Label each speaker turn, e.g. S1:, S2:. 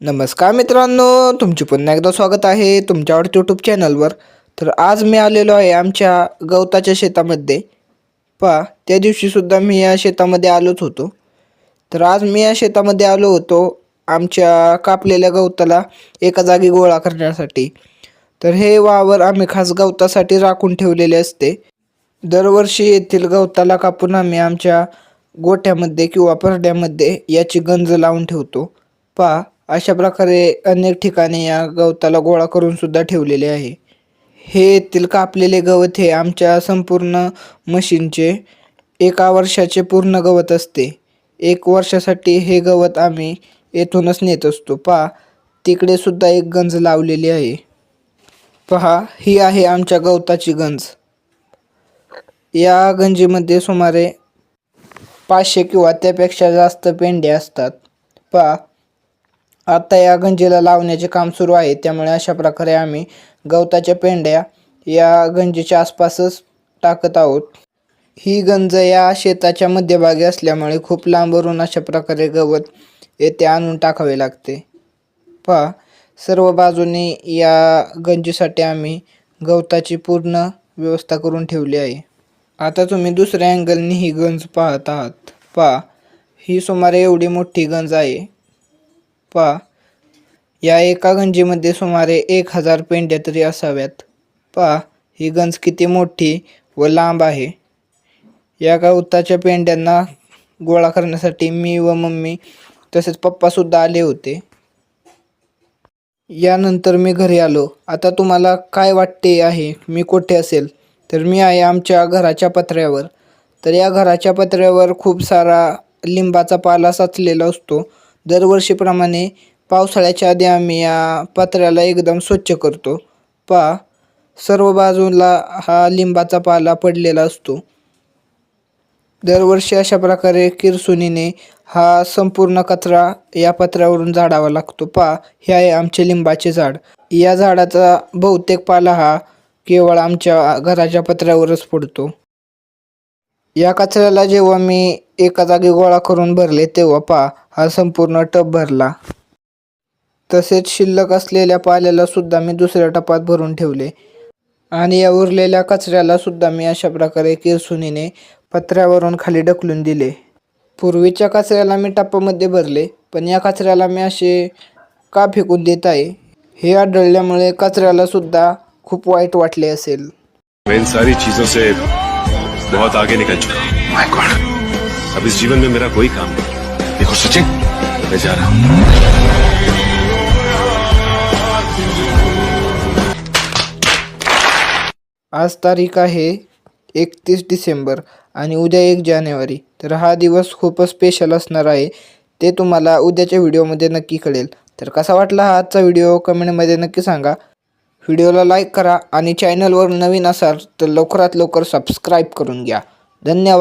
S1: नमस्कार मित्रांनो तुमचे पुन्हा एकदा स्वागत आहे तुमच्या आवडत्या यूट्यूब चॅनलवर तर आज मी आलेलो आहे आमच्या गवताच्या शेतामध्ये. पहा त्या दिवशीसुद्धा मी या शेतामध्ये आलोच होतो. तर आज मी या शेतामध्ये आलो होतो आमच्या कापलेल्या गवताला एका जागी गोळा करण्यासाठी. तर हे वावर आम्ही खास गवतासाठी राखून ठेवलेले असते. दरवर्षी येथील गवताला कापून आम्ही आमच्या गोठ्यामध्ये किंवा परड्यामध्ये याची गंज लावून ठेवतो. पहा अशा प्रकारे अनेक ठिकाणी या गवताला गोळा करून सुद्धा ठेवलेले आहे. हे येथील कापलेले गवत हे आमच्या संपूर्ण मशीनचे एका वर्षाचे पूर्ण गवत असते. एक वर्षासाठी हे गवत आम्ही येथूनच नेत असतो. पहा तिकडे सुद्धा एक गंज लावलेली आहे. पहा ही आहे आमच्या गवताची गंज. या गंजीमध्ये सुमारे पाचशे किंवा त्यापेक्षा जास्त पेंड्या असतात. पहा आता या गंजीला लावण्याचे काम सुरू आहे. त्यामुळे अशा प्रकारे आम्ही गवताच्या पेंड्या या गंजीच्या आसपासच टाकत आहोत. ही गंज या शेताच्या मध्यभागी असल्यामुळे खूप लांबवरून अशा प्रकारे गवत येथे आणून टाकावे लागते. पहा सर्व बाजूने या गंजीसाठी आम्ही गवताची पूर्ण व्यवस्था करून ठेवली आहे. आता तुम्ही दुसऱ्या अँगलनी ही गंज पाहत आहात. पहा ही सुमारे एवढी मोठी गंज आहे. पहा या एका गंजीमध्ये सुमारे एक हजार पेंड्या तरी असाव्यात. पहा ही गंज किती मोठी व लांब आहे? या गवताच्या पेंड्यांना गोळा करण्यासाठी मी व मम्मी तसेच पप्पासुद्धा आले होते. यानंतर मी घरी आलो. आता तुम्हाला काय वाटते आहे? मी कुठे असेल? तर मी आहे आमच्या घराच्या पत्र्यावर. तर या घराच्या पत्र्यावर खूप सारा लिंबाचा पाला साचलेला असतो. दरवर्षीप्रमाणे पावसाळ्याच्या आधी आम्ही या पत्र्याला एकदम स्वच्छ करतो. पा सर्व बाजूला हा लिंबाचा पाला पडलेला असतो. दरवर्षी अशा प्रकारे किरसुनीने हा संपूर्ण कचरा या पत्र्यावरून झाडावा लागतो. पा हे आहे आमचे लिंबाचे झाड. या झाडाचा बहुतेक पाला हा केवळ आमच्या घराच्या पत्र्यावरच पडतो. या कचऱ्याला जेव्हा मी एका जागी गोळा करून भरले तेव्हा पा हा संपूर्ण टप भरला. तसेच शिल्लक असलेल्या पाल्याला सुद्धा मी दुसऱ्या टपात भरून ठेवले. आणि या उरलेल्या कचऱ्याला सुद्धा मी अशा प्रकारे किरसुनीने पत्र्यावरून खाली ढकलून दिले. पूर्वीच्या कचऱ्याला मी टप्पामध्ये भरले पण या कचऱ्याला मी असे का फेकून देत आहे? हे आढळल्यामुळे कचऱ्याला सुद्धा खूप वाईट वाटले असेल.
S2: सारी बहुत आगे निकल चुका हूँ। माय गॉड अब इस जीवन में मेरा कोई काम नहीं। देखो सचिन। मैं जा रहा हूँ।
S1: आज तारीख आहे एकतीस डिसेंबर आणि उद्या एक जानेवारी. तर हा दिवस खूपच स्पेशल असणार आहे. ते तुम्हाला उद्याच्या व्हिडिओमध्ये नक्की कळेल. तर कसा वाटला हा आजचा व्हिडिओ कमेंटमध्ये नक्की सांगा. व्हिडिओला लाईक करा आणि चॅनलवर नवीन असाल तर लवकरात लवकर सबस्क्राईब करून घ्या. धन्यवाद.